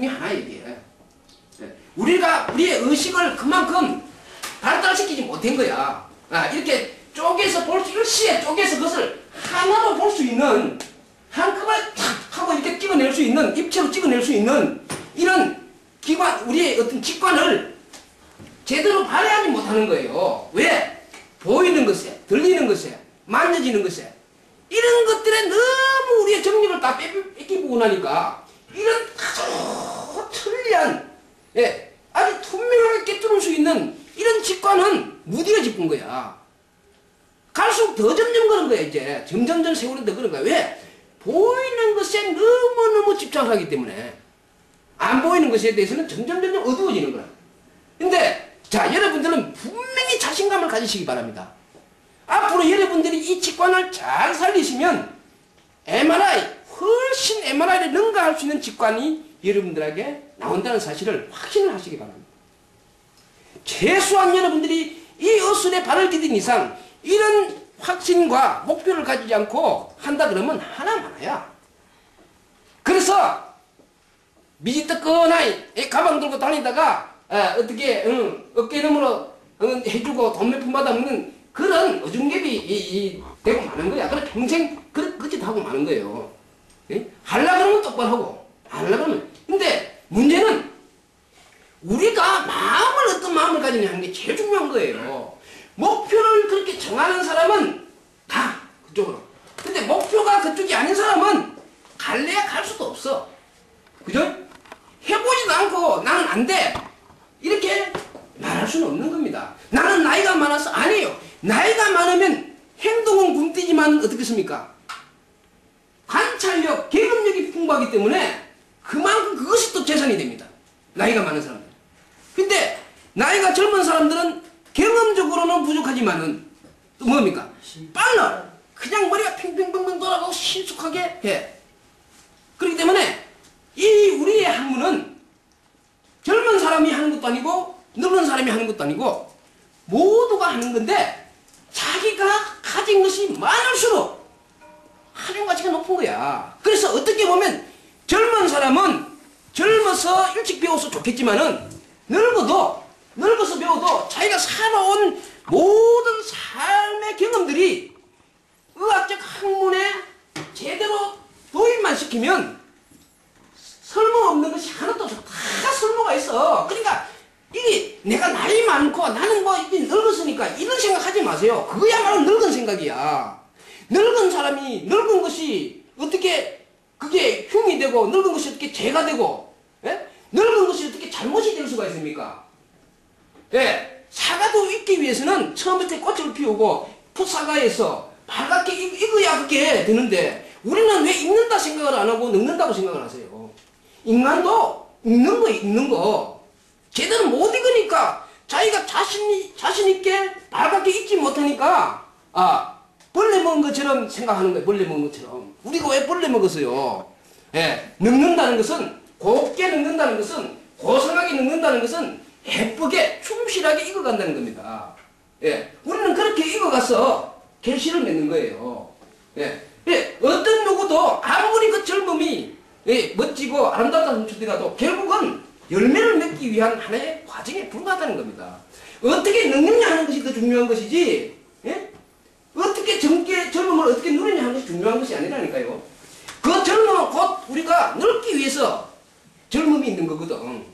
중에 하나예요, 이게. 예. 우리가 우리의 의식을 그만큼 발달시키지 못한 거야. 아, 이렇게 쪼개서 볼 수, 일시에 쪼개서 그것을 하나로 볼 수 있는, 한꺼번에 탁 하고 이렇게 찍어낼 수 있는, 입체로 찍어낼 수 있는 이런 기관, 우리의 어떤 직관을 제대로 발휘하지 못하는 거예요. 왜? 보이는 것에, 들리는 것에, 만져지는 것에, 이런 것들에 너무 우리의 정력을 다 뺏- 뺏기고 나니까, 이런 아주 천리한, 예, 아주 투명하게 깨뚫을 수 있는 이런 직관은 무디가 짚은 거야. 갈수록 더 점점 그런 거야, 이제. 점점점 세월이 더 그런 거야. 왜? 보이는 것에 너무너무 집착을 하기 때문에. 안 보이는 것에 대해서는 점점 점점 어두워지는 거야. 근데, 자, 여러분들은 분명히 자신감을 가지시기 바랍니다. 앞으로 여러분들이 이 직관을 잘 살리시면 MRI, 훨 씬 MRI를 능가할 수 있는 직관이 여러분들에게 나온다는 사실을 확신을 하시기 바랍니다. 최소한 여러분들이 이 어술에 발을 디딘 이상 이런 확신과 목표를 가지지 않고 한다 그러면 하나만야. 그래서 미지떡거나이 가방 들고 다니다가 어, 떻게 어깨 너머로 어, 해주고 돈 몇 푼 받아먹는 그런 어중개비 이, 이, 되고 마는 거야. 그래 평생 그, 그짓 하고 마는 거예요. 예? 하려 그러면 똑바로 하고 안 하려 그러면 근데 문제는 우리가 마음을 어떤 마음을 가지냐 하는 게 제일 중요한 거예요. 목표를 그렇게 정하는 사람은 가 그쪽으로. 근데 목표가 그쪽이 아닌 사람은 갈래야 갈 수도 없어. 그죠? 해보지도 않고 나는 안 돼. 이렇게 말할 수는 없는 겁니다. 나는 나이가 많아서 아니에요. 나이가 많으면 행동은 굼뛰지만 어떻겠습니까? 풍부하기 때문에 그만큼 그것이 또 재산이 됩니다. 나이가 많은 사람들. 근데 나이가 젊은 사람들은 경험적으로는 부족하지만은 또 뭡니까? 빨라. 그냥 머리가 핑핑핑핑 돌아가고 신속하게 해. 그렇기 때문에 이 우리의 학문은 젊은 사람이 하는 것도 아니고 늙은 사람이 하는 것도 아니고 모두가 하는 건데 자기가 가진 것이 많을수록 활용 가치가 높은 거야. 그래서 어떻게 보면 젊은 사람은 젊어서 일찍 배워서 좋겠지만은 늙어도 늙어서 배워도 자기가 살아온 모든 삶의 경험들이 의학적 학문에 제대로 도입만 시키면 설모 없는 것이 하나도 없어. 다 설모가 있어. 그러니까 이게 내가 나이 많고 나는 뭐 이제 늙었으니까 이런 생각하지 마세요. 그야말로 늙은 생각이야. 늙은 사람이 늙은 것이 어떻게 그게 흉이 되고 늙은 것이 어떻게 죄가 되고 예? 늙은 것이 어떻게 잘못이 될 수가 있습니까? 예, 사과도 익기 위해서는 처음부터 꽃을 피우고 풋사과에서 익- 익어야 그게 되는데 우리는 왜 익는다 생각을 안 하고 늙는다고 생각을 하세요? 인간도 익는 거 익는 거 제대로 못 익으니까 자기가 자신이 자신 있게 빨갛게 익지 못하니까 아 벌레 먹은 것처럼 생각하는 거예요. 벌레 먹은 것처럼 우리가 왜 벌레 먹었어요? 예, 늙는다는 것은 곱게 늙는다는 것은 고상하게 늙는다는 것은 예쁘게 충실하게 익어간다는 겁니다. 예, 우리는 그렇게 익어가서 결실을 맺는 거예요. 예, 예, 어떤 누구도 아무리 그 젊음이 예, 멋지고 아름답다는 춤이라도 결국은 열매를 맺기 위한 하나의 과정에 불과하다는 겁니다. 어떻게 늙느냐 하는 것이 더 중요한 것이지, 예? 어떻게 젊게, 젊음을 어떻게 누리냐 하는 것이 중요한 것이 아니라니까요. 그 젊음은 곧 우리가 늙기 위해서 젊음이 있는 거거든.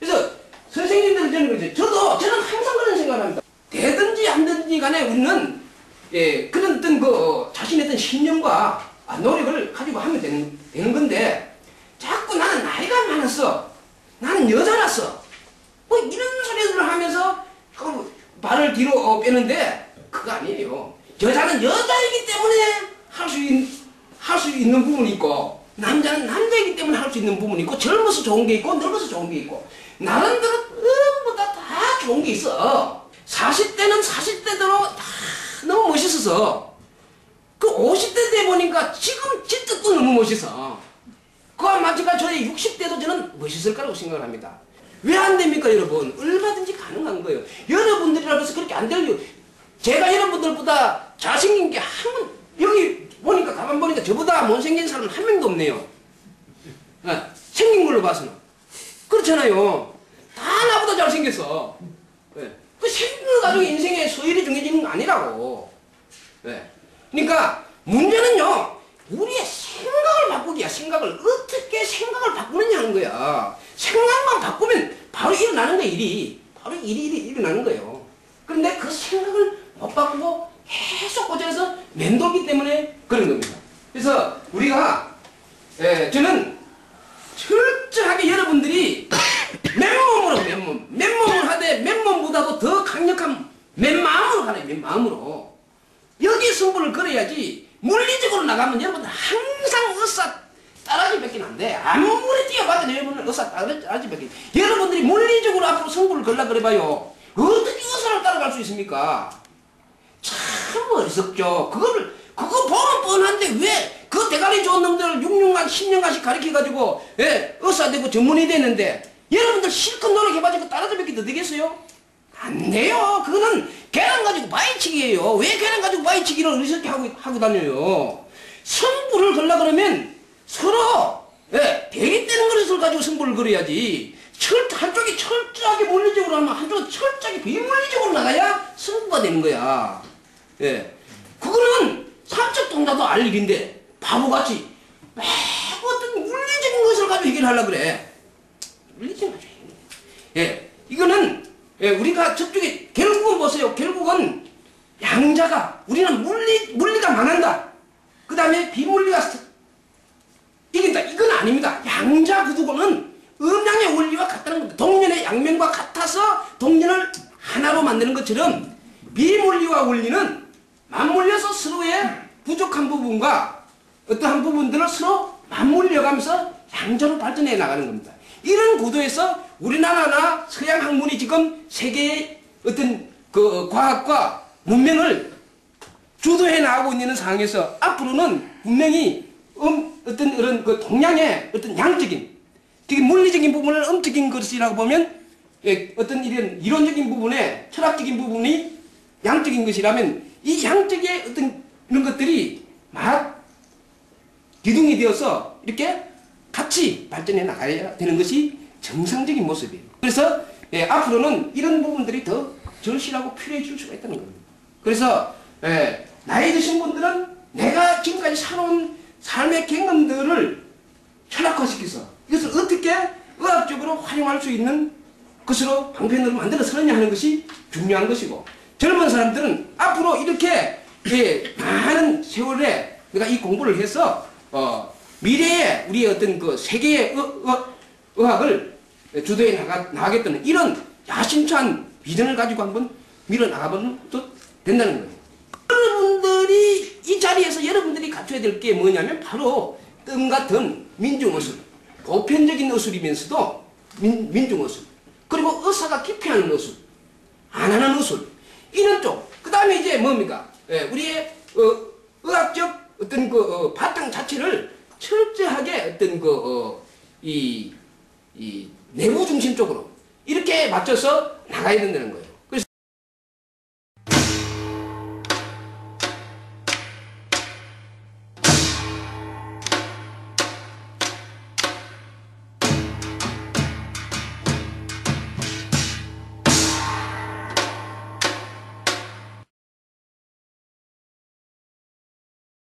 그래서 선생님들은 저는 그러죠. 저도, 저는 항상 그런 생각을 합니다. 되든지 안 되든지 간에 우리는, 예, 그런 어떤 그 자신의 어떤 신념과 아, 노력을 가지고 하면 되는, 되는 건데, 자꾸 나는 나이가 많았어. 나는 여자라서. 뭐 이런 소리들을 하면서 그 발을 뒤로 어, 빼는데, 그거 아니에요. 여자는 여자이기 때문에 할 수 할 수 있는 부분이 있고, 남자는 남자이기 때문에 할 수 있는 부분이 있고, 젊어서 좋은 게 있고, 늙어서 좋은 게 있고, 나름대로 전부 다, 다 좋은 게 있어. 40대는 40대대로 다 너무 멋있어서, 그 50대 돼 보니까 지금 진짜 또 너무 멋있어. 그와 마찬가지 저희 60대도 저는 멋있을 거라고 생각을 합니다. 왜 안 됩니까, 여러분? 얼마든지 가능한 거예요. 여러분들이라고 해서 그렇게 안 되요. 제가 여러분들보다 잘생긴 게 한 번, 여기 보니까, 가만 보니까 저보다 못생긴 사람은 한 명도 없네요. 어, 생긴 걸로 봐서는. 그렇잖아요. 다 나보다 잘생겼어. 예. 그 생각 가지고 인생의 소일이 중요해지는 거 아니라고. 예. 그러니까 문제는요. 우리의 생각을 바꾸기야. 생각을 어떻게 생각을 바꾸느냐 하는 거야. 생각만 바꾸면 바로 일어나는 거야 일이. 바로 일이, 일이 일어나는 거예요. 그런데 그 생각을 못 바꾸고 계속 고쳐서 맴돌기 때문에 그런 겁니다. 그래서 우리가 예, 저는 철저하게 여러분들이 맨몸으로 맨몸 맨몸을 하되 맨몸보다도 더 강력한 맨마음으로 하래 맨마음으로 여기 승부를 걸어야지 물리적으로 나가면 여러분들 항상 의사 따라지 밖에 안 돼. 아무리 뛰어봐도 여러분은 의사 따라지 밖에 여러분들이 물리적으로 앞으로 승부를 걸라 그래봐요. 어떻게 의사를 따라갈 수 있습니까? 참 어리석죠. 그거를 그거 보면 뻔한데 왜 그 대가리 좋은 놈들을 6년간 10년간씩 가르쳐가지고 예, 의사 되고 전문의 됐는데 여러분들 실컷 노력해가지고 따라잡기 더 되겠어요? 안 돼요. 그거는 계란 가지고 바위치기예요. 왜 계란 가지고 바위치기를 어리석게 하고, 하고 다녀요? 승부를 걸라 그러면 서로 예, 대립되는 것을 가지고 승부를 걸어야지. 철, 한쪽이 철저하게 물리적으로 하면 한쪽은 철저하게 비물리적으로 나가야 승부가 되는 거야. 예. 그거는 삼척 동자도 알 일인데 바보같이 막 어떤 물리적인 것을 가지고 해결하려 그래. 물리적인 해결. 예. 이거는 예, 우리가 저쪽에 결국은 보세요. 결국은 양자가 우리는 물리 물리가 망한다. 그 다음에 비물리가 스- 이긴다. 이건 아닙니다. 양자 구두고는 음양의 원리와 같다는 겁니다. 동년의 양면과 같아서 동년을 하나로 만드는 것처럼 비물리와 원리는 맞물려서 서로의 부족한 부분과 어떠한 부분들을 서로 맞물려가면서 양자로 발전해 나가는 겁니다. 이런 구도에서 우리나라나 서양 학문이 지금 세계의 어떤 그 과학과 문명을 주도해 나가고 있는 상황에서 앞으로는 분명히 음, 어떤 그런 그 동양의 어떤 양적인 특히 물리적인 부분을 음적인 것이라고 보면 예, 어떤 이런 이론적인 부분에 철학적인 부분이 양적인 것이라면 이 양적의 어떤 이런 것들이 막 기둥이 되어서 이렇게 같이 발전해 나가야 되는 것이 정상적인 모습이에요. 그래서 예, 앞으로는 이런 부분들이 더 절실하고 필요해질 수가 있다는 겁니다. 그래서 예, 나이 드신 분들은 내가 지금까지 살아온 삶의 경험들을 현악화시켜서 이것을 어떻게 의학적으로 활용할 수 있는 것으로 방편으로 만들어 서느냐 하는 것이 중요한 것이고 젊은 사람들은 앞으로 이렇게 예, 많은 세월에 내가 이 공부를 해서 어, 미래에 우리의 어떤 그 세계의 의, 의, 의학을 주도해 나가, 나가겠다는 이런 야심찬 비전을 가지고 한번 밀어 나가보면 또 된다는 거예요. 여러분들이 이 자리에서 여러분들이 갖춰야 될 게 뭐냐면 바로 뜸 같은 민중의술, 보편적인 의술이면서도 민, 민중의술, 그리고 의사가 기피하는 의술, 안 하는 의술, 이런 쪽. 그 다음에 이제 뭡니까? 예, 우리의 어, 의학적 어떤 그 어, 바탕 자체를 철저하게 어떤 그 어, 내부 중심 쪽으로 이렇게 맞춰서 나가야 된다는 거예요.